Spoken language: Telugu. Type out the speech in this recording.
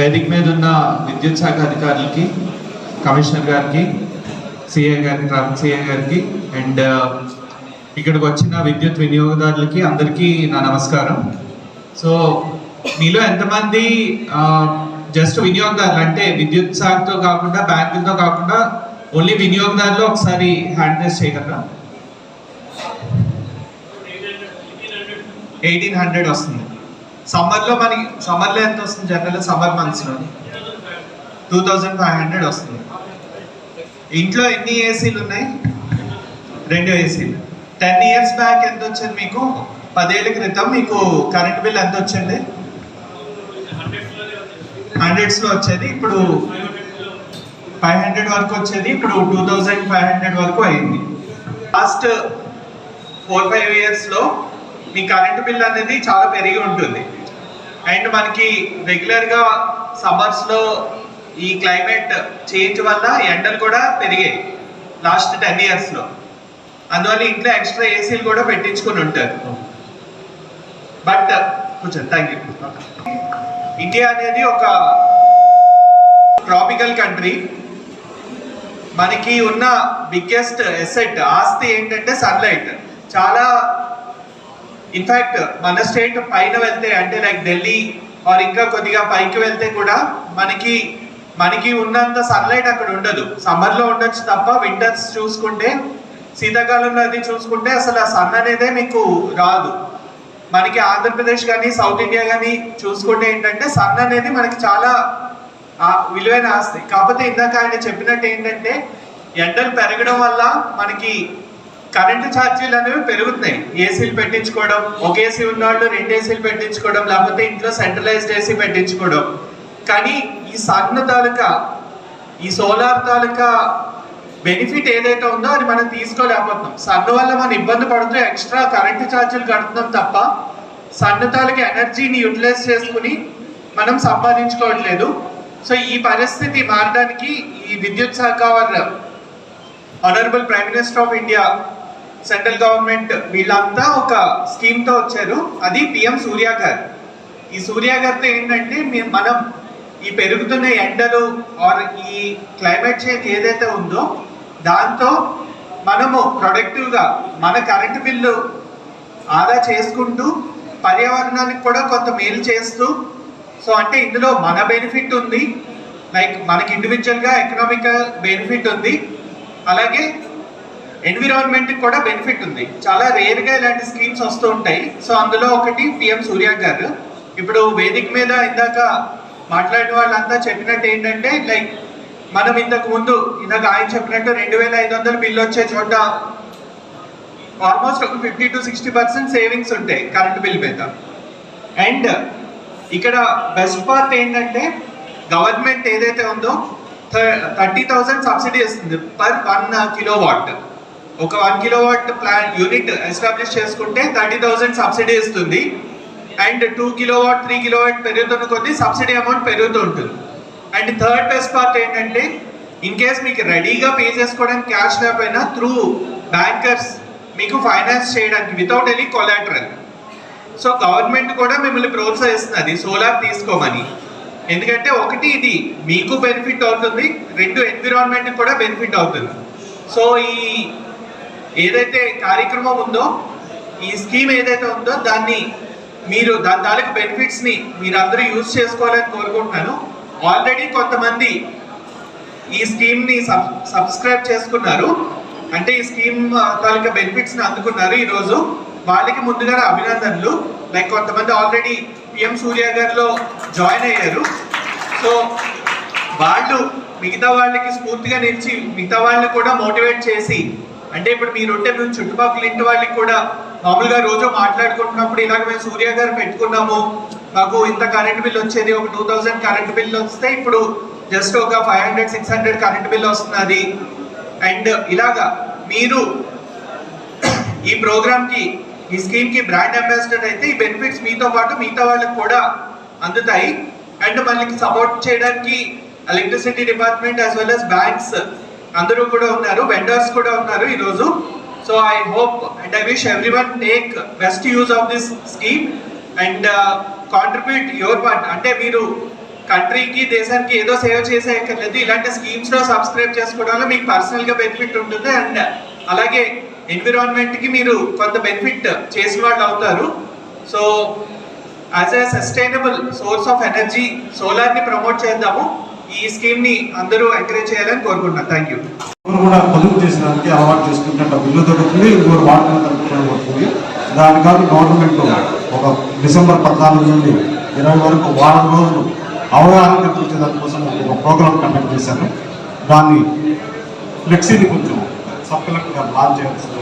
వేదిక మీద ఉన్న విద్యుత్ శాఖ అధికారులకి కమిషనర్ గారికి సిఐ గారికి ట్రాఫిక్ సిఐ గారికి అండ్ ఇక్కడికి వచ్చిన విద్యుత్ వినియోగదారులకి అందరికీ నా నమస్కారం. సో మీలో ఎంతమంది జస్ట్ వినియోగదారులు అంటే విద్యుత్ శాఖతో కాకుండా బ్యాంకులతో కాకుండా ఓన్లీ వినియోగదారులు ఒకసారి హ్యాండ్ రేస్ చేయగలరా? ఎయిటీన్ హండ్రెడ్ వస్తుంది. సమ్మర్లో మనకి సమ్మర్లో ఎంత వస్తుంది జనరల్ సమ్మర్ మంత్స్లో. టూ థౌజండ్ ఫైవ్ హండ్రెడ్ వస్తుంది. ఇంట్లో ఎన్ని ఏసీలు ఉన్నాయి? రెండు ఏసీలు. టెన్ ఇయర్స్ బ్యాక్ ఎంత వచ్చింది మీకు? పదేళ్ళ క్రితం మీకు కరెంట్ బిల్ ఎంత వచ్చింది? హండ్రెడ్స్లో వచ్చేది. ఇప్పుడు ఫైవ్ హండ్రెడ్ వరకు వచ్చేది. ఇప్పుడు టూ థౌజండ్ ఫైవ్ హండ్రెడ్ వరకు అయింది. లాస్ట్ ఫోర్ ఫైవ్ ఇయర్స్లో మీ కరెంటు బిల్ అనేది చాలా పెరిగి ఉంటుంది. అండ్ మనకి రెగ్యులర్గా సమ్మర్స్లో ఈ క్లైమేట్ చేంజ్ వల్ల ఎండలు కూడా పెరిగాయి లాస్ట్ టెన్ ఇయర్స్లో అందువల్ల ఇంట్లో ఎక్స్ట్రా ఏసీలు కూడా పెట్టించుకుని ఉంటారు. బట్ కొంచెం థ్యాంక్ యూ ఇండియా అనేది ఒక ట్రాపికల్ కంట్రీ మనకి ఉన్న బిగ్గెస్ట్ ఎసెట్ ఆస్తి ఏంటంటే సన్లైట్ చాలా ఇన్ఫాక్ట్ మన స్టేట్ పైన వెళ్తే అంటే లైక్ ఢిల్లీ ఆర్ ఇంకా కొద్దిగా పైకి వెళ్తే కూడా మనకి మనకి ఉన్నంత సన్లైట్ అక్కడ ఉండదు. సమ్మర్లో ఉండొచ్చు తప్ప వింటర్స్ చూసుకుంటే శీతాకాలంలో అది చూసుకుంటే అసలు ఆ సన్ అనేదే మీకు రాదు. మనకి ఆంధ్రప్రదేశ్ కానీ సౌత్ ఇండియా కానీ చూసుకుంటే ఏంటంటే సన్ అనేది మనకి చాలా విలువైన ఆస్తి. కాకపోతే ఇందాక ఆయన చెప్పినట్టు ఏంటంటే ఎండలు పెరగడం వల్ల మనకి కరెంటు ఛార్జీలు అనేవి పెరుగుతున్నాయి. ఏసీలు పెట్టించుకోవడం ఒక ఏసీ ఉన్నవాళ్ళు రెండు ఏసీలు పెట్టించుకోవడం లేకపోతే ఇంట్లో సెంట్రలైజ్డ్ ఏసీ పెట్టించుకోవడం. కానీ ఈ సన్న తాలూకా ఈ సోలార్ తాలూకా బెనిఫిట్ ఏదైతే ఉందో అది మనం తీసుకోలేకపోతున్నాం. సన్ వల్ల మనం ఇబ్బంది పడుతూ ఎక్స్ట్రా కరెంటు ఛార్జీలు కడుతున్నాం తప్ప సన్ తాలూకా ఎనర్జీని యూటిలైజ్ చేసుకుని మనం సంపాదించుకోవట్లేదు. సో ఈ పరిస్థితి మారడానికి ఈ విద్యుత్ శాఖ వారు honourable prime minister of India central government వీళ్ళంతా ఒక స్కీమ్తో వచ్చారు. అది పిఎం సూర్య గారు ఈ సూర్య గారితో ఏంటంటే మీ- మనం ఈ పెరుగుతున్న ఎండలు ఆర్ ఈ క్లైమేట్ చేంజ్ ఏదైతే ఉందో దాంతో మనము ప్రొడక్టివ్గా మన కరెంటు బిల్లు ఆదా చేసుకుంటూ పర్యావరణానికి కూడా కొంత మేలు చేస్తూ సో అంటే ఇందులో మన బెనిఫిట్ ఉంది. లైక్ మనకి ఇండివిజువల్గా ఎకనామికల్ బెనిఫిట్ ఉంది. అలాగే ఎన్విరాన్మెంట్ కూడా బెనిఫిట్ ఉంది. చాలా రేర్గా ఇలాంటి స్కీమ్స్ వస్తూ ఉంటాయి. సో అందులో ఒకటి పిఎం సూర్య గారు. ఇప్పుడు వేదిక మీద ఇందాక మాట్లాడిన వాళ్ళంతా చెప్పినట్టు ఏంటంటే లైక్ మనం ఇంతకు ముందు ఇందాక ఆయన చెప్పినట్టు రెండు వేల ఐదు వందలు బిల్లు వచ్చే చోట ఆల్మోస్ట్ ఒక fifty to sixty percent savings ఉంటాయి కరెంట్ బిల్ మీద. అండ్ ఇక్కడ బెస్ట్ పార్ట్ ఏంటంటే గవర్నమెంట్ ఏదైతే ఉందో థర్టీ థౌసండ్ సబ్సిడీ ఇస్తుంది పర్ వన్ కిలో వాట్ ఒక one kilowatt plan unit establish చేసుకుంటే థర్టీ థౌసండ్ సబ్సిడీ ఇస్తుంది. And two kilowatt three kilowatt పెరుగుతున్న కొద్దీ సబ్సిడీ అమౌంట్ పెరుగుతూ ఉంటుంది. అండ్ థర్డ్ బెస్ట్ పార్ట్ ఏంటంటే ఇన్ కేస్ మీకు రెడీగా పే చేసుకోవడానికి క్యాష్ లేకపోయినా త్రూ బ్యాంకర్స్ మీకు ఫైనాన్స్ చేయడానికి without any collateral so government కూడా మిమ్మల్ని ప్రోత్సహిస్తున్నది సోలార్ తీసుకోమని. ఎందుకంటే ఒకటి ఇది మీకు బెనిఫిట్ అవుతుంది రెండు ఎన్విరాన్మెంట్ కూడా బెనిఫిట్ అవుతుంది. సో ఈ ఏదైతే కార్యక్రమం ఉందో ఈ స్కీమ్ ఏదైతే ఉందో దాన్ని మీరు దాని తాలూకు బెనిఫిట్స్ని మీరందరూ యూజ్ చేసుకోవాలని కోరుకుంటున్నాను. ఆల్రెడీ కొంతమంది ఈ స్కీమ్ని సబ్ సబ్స్క్రైబ్ చేసుకున్నారు. అంటే ఈ స్కీమ్ తాలూకా బెనిఫిట్స్ని అందుకున్నారు ఈరోజు. వాళ్ళకి ముందుగా అభినందనలు. లైక్ కొంతమంది ఆల్రెడీ పిఎం సూర్య గారిలో జాయిన్ అయ్యారు. సో వాళ్ళు మిగతా వాళ్ళకి స్ఫూర్తిగా నిలిచి మిగతా వాళ్ళని కూడా మోటివేట్ చేసి అంటే ఇప్పుడు మీరు ఉంటే మేము చుట్టుపక్కల ఇంటి వాళ్ళకి కూడా మామూలుగా రోజు మాట్లాడుకుంటున్నప్పుడు ఇలాగ మేము సూర్య గారు పెట్టుకున్నాము మాకు ఇంత కరెంట్ బిల్ వచ్చేది ఒక టూ థౌసండ్ కరెంట్ బిల్ వస్తే ఇప్పుడు జస్ట్ ఒక five hundred six hundred current bill వస్తున్నది. అండ్ ఇలాగా మీరు ఈ ప్రోగ్రామ్కి ఈ స్కీమ్కి బ్రాండ్ అంబాసిడర్ అయితే ఈ బెనిఫిట్స్ మీతో పాటు మిగతా వాళ్ళకి కూడా అందుతాయి. అండ్ మనకి సపోర్ట్ చేయడానికి electricity department as well as banks అందరూ కూడా ఉన్నారు వెండర్స్ కూడా ఉన్నారు ఈరోజు. So I hope and I wish everyone take best use of this scheme and contribute your part అంటే మీరు కంట్రీకి దేశానికి ఏదో సేవ చేసే లేదు ఇలాంటి స్కీమ్స్లో సబ్స్క్రైబ్ చేసుకోవడం వల్ల మీకు పర్సనల్గా బెనిఫిట్ ఉంటుంది అండ్ అలాగే ఎన్విరాన్మెంట్కి మీరు కొంత బెనిఫిట్ చేసిన వాళ్ళు అవుతారు. So as a sustainable source of energy సోలార్ని promote చేద్దాము. ఈ స్కీమ్ని అందరూ ఎంకరేజ్ చేయాలని కోరుకుంటున్నాను థ్యాంక్ యూ కూడా పొదుపు చేసినందుకు అలవాటు చేసుకుంటే బిల్లు దొరుకుతుంది ఇంకోరు వాడుకున్న దొరుకుతుంది. దాని కాదు గవర్నమెంట్ ఒక డిసెంబర్ పద్నాలుగు నుండి ఇరవై వరకు వారం రోజులు అవగాహన కల్పించే దానికోసం ఒక ప్రోగ్రామ్ కండక్ట్ చేశాను. దాన్ని ఫ్లెక్సీని కొంచెం సబ్ కలెక్టర్ గారు లాంచ్ చేయాల్సింది